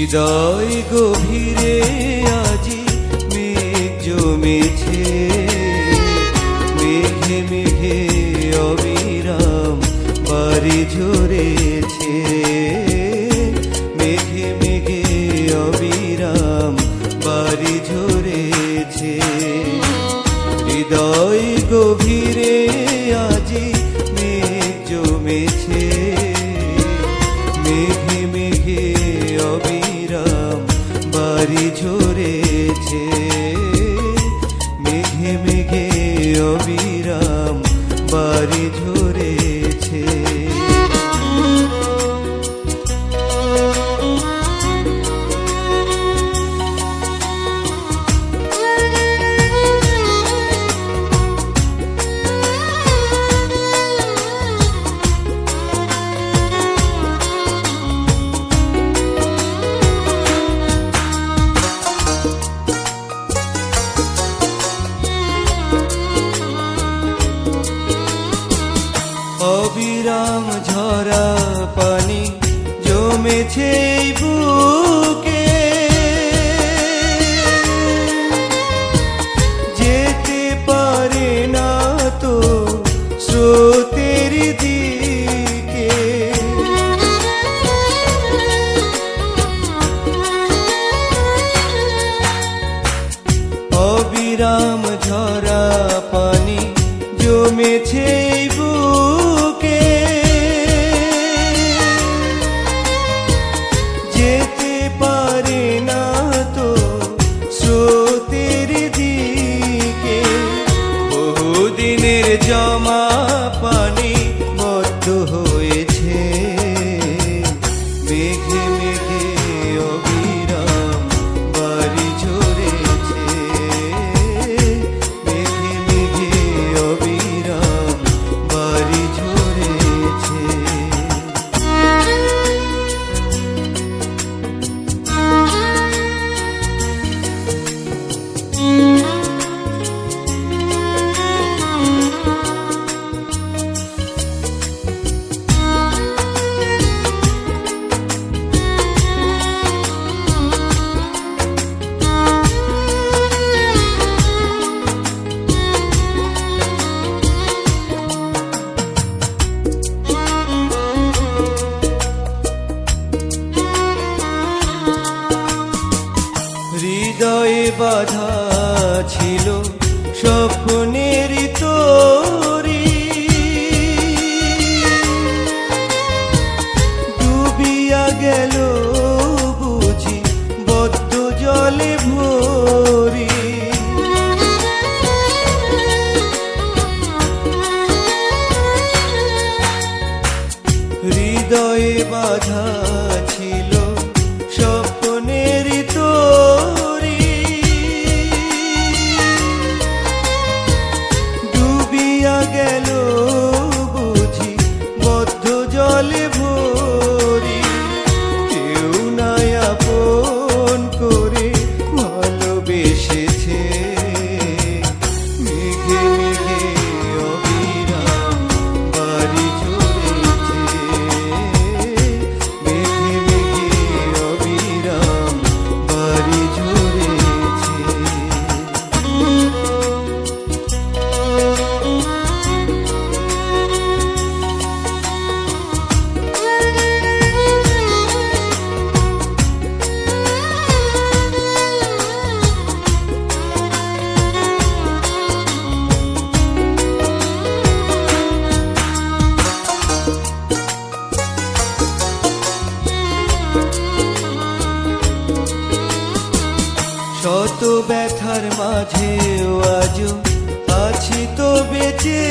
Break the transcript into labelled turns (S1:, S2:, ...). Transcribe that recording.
S1: হৃদয় গভীরে আজি মেঘ জমেছে। মেঘে মেঘে অবিরাম বাড়ি ঝরেছে। মেঘে মেঘে অবিরাম বাড়ি ঝরেছে। হৃদয় গভীরে আজি মেঘ জমেছে। অবিরাম বাড়ি ঝরেছে। মেঘে মেঘে অবিরাম বাড়ি ঝরেছে। অবিরাম ঝরা পানি জমেছে বুকে। যেতে পারে না তো স্রোতের দিকে। অবিরাম ঝরা পানি জমেছে বুকে জমা হৃদয়ে বাধা ছিল স্বপ্নের তরি। ডুবিয়া গেল বুঝি বদ্ধ জলে ভরি। হৃদয়ে বাধা শত ব্যথার মাঝেও আজ আছি তো বেঁচে।